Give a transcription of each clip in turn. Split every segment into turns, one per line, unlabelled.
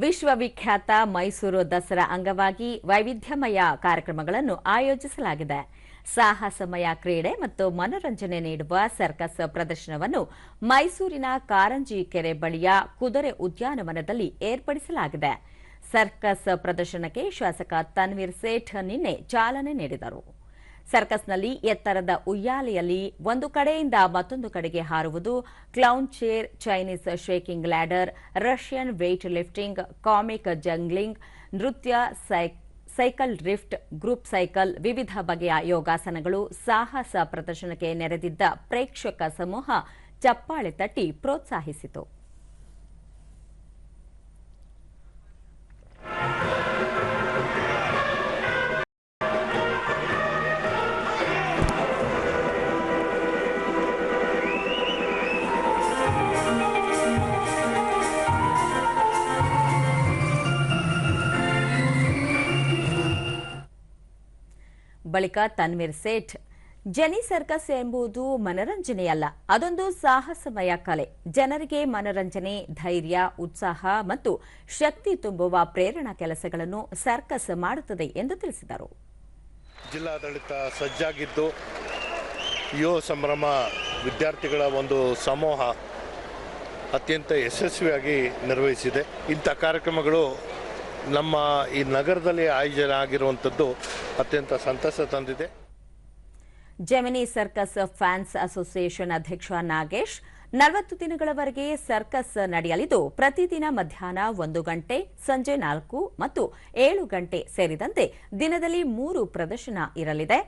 ವಿಶ್ವವಿಖ್ಯಾತ ಮೈಸೂರು ದಸರಾ ಅಂಗವಾಗಿ ವೈವಿಧ್ಯಮಯ ಕಾರ್ಯಕ್ರಮಗಳನ್ನು ಆಯೋಜಿಸಲಾಗಿದೆ. ಸಾಹಸಮಯ ಕ್ರೀಡೆ ಮತ್ತು ಮನರಂಜನೆ ನೀಡುವ ಸರ್ಕಸ್ ಪ್ರದರ್ಶನವನ್ನು ಮೈಸೂರಿನ ಕಾರಂಜಿ ಕೆರೆ ಬಳಿಯ ಕುದುರೆ ಉದ್ಯಾನವನದಲ್ಲಿ ಏರ್ಪಡಿಸಲಾಗಿದೆ. ಸರ್ಕಸ್ ಪ್ರದರ್ಶನಕ್ಕೆ ಶಾಸಕ ತನ್ವೀರ್ ಸೇಠ್ ನಿನ್ನೆ ಚಾಲನೆ ನೀಡಿದರು. ಸರ್ಕಸ್ನಲ್ಲಿ ಎತ್ತರದ ಉಯ್ಯಾಲೆಯಲ್ಲಿ ಒಂದು ಕಡೆಯಿಂದ ಮತ್ತೊಂದು ಕಡೆಗೆ ಹಾರುವುದು clown chair, Chinese shaking ladder, Russian weight lifting, comic juggling, ನೃತ್ಯ ಸೈಕಲ್ ರಿಫ್ಟ್, ಗ್ರೂಪ್ ಸೈಕಲ್, ವಿವಿಧ ಬಗೆಯ ಯೋಗಾಸನಗಳು ಸಾಹಸ ಪ್ರದರ್ಶನಕ್ಕೆ ನೆರೆದಿದ್ದ ಪ್ರೇಕ್ಷಕ ಸಮೂಹ ಚಪ್ಪಾಳೆ ತಟ್ಟಿ ಪ್ರೋತ್ಸಾಹಿಸಿತು. ಬಳಿಕ ತನ್ವೀರ್ ಸೇಠ್, ಜನಿ ಸರ್ಕಸ್ ಎಂಬುದು ಮನರಂಜನೆಯಲ್ಲ, ಅದೊಂದು ಸಾಹಸಮಯ ಕಲೆ. ಜನರಿಗೆ ಮನರಂಜನೆ, ಧೈರ್ಯ, ಉತ್ಸಾಹ ಮತ್ತು ಶಕ್ತಿ ತುಂಬುವ ಪ್ರೇರಣಾ ಕೆಲಸಗಳನ್ನು ಸರ್ಕಸ್ ಮಾಡುತ್ತದೆ ಎಂದು ತಿಳಿಸಿದರು.
ಜಿಲ್ಲಾಡಳಿತ ಸಜ್ಜಾಗಿದ್ದು, ಯುವ ಸಂಭ್ರಮ ವಿದ್ಯಾರ್ಥಿಗಳ ಒಂದು ಸಮೂಹ ಅತ್ಯಂತ ಯಶಸ್ವಿಯಾಗಿ ನಿರ್ವಹಿಸಿದೆ. ಇಂಥ ಕಾರ್ಯಕ್ರಮಗಳು ನಮ್ಮ ಈ ನಗರದಲ್ಲಿ ಆಯೋಜನೆ ಆಗಿರುವಂಥದ್ದು ಅತ್ಯಂತ ಸಂತಸ ತಂದಿದೆ.
ಜೆಮಿನಿ ಸರ್ಕಸ್ ಫ್ಯಾನ್ಸ್ ಅಸೋಸಿಯೇಷನ್ ಅಧ್ಯಕ್ಷ ನಾಗೇಶ್ ನಲವತ್ತು ದಿನಗಳವರೆಗೆ ಸರ್ಕಸ್ ನಡೆಯಲಿದ್ದು ಪ್ರತಿದಿನ ಮಧ್ಯಾಹ್ನ ಒಂದು ಗಂಟೆ ಸಂಜೆ ನಾಲ್ಕು ಮತ್ತು ಏಳು ಗಂಟೆ ಸೇರಿದಂತೆ ದಿನದಲ್ಲಿ ಮೂರು ಪ್ರದರ್ಶನ ಇರಲಿದೆ.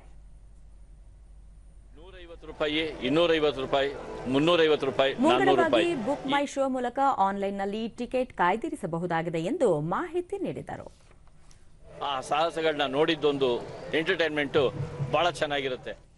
ನೂರೈವತ್ತು ರೂಪಾಯಿ ಇನ್ನೂರೈವತ್ತು ರೂಪಾಯಿ ಮುನ್ನೂರೈವತ್ತು ರೂಪಾಯಿ ನಾನ್ನೂರು ರೂಪಾಯಿ.
ಬುಕ್ ಮೈ ಶೋ ಮೂಲಕ ಆನ್ಲೈನ್ನಲ್ಲಿ ಟಿಕೆಟ್ ಕಾಯ್ದಿರಿಸಬಹುದಾಗಿದೆ ಎಂದು ಮಾಹಿತಿ ನೀಡಿದರು.
ಆ ಸಾಹಸಗಳನ್ನ ನೋಡಿದ್ದೊಂದು ಎಂಟರ್ಟೈನ್ಮೆಂಟು ಬಹಳ ಚೆನ್ನಾಗಿರುತ್ತೆ.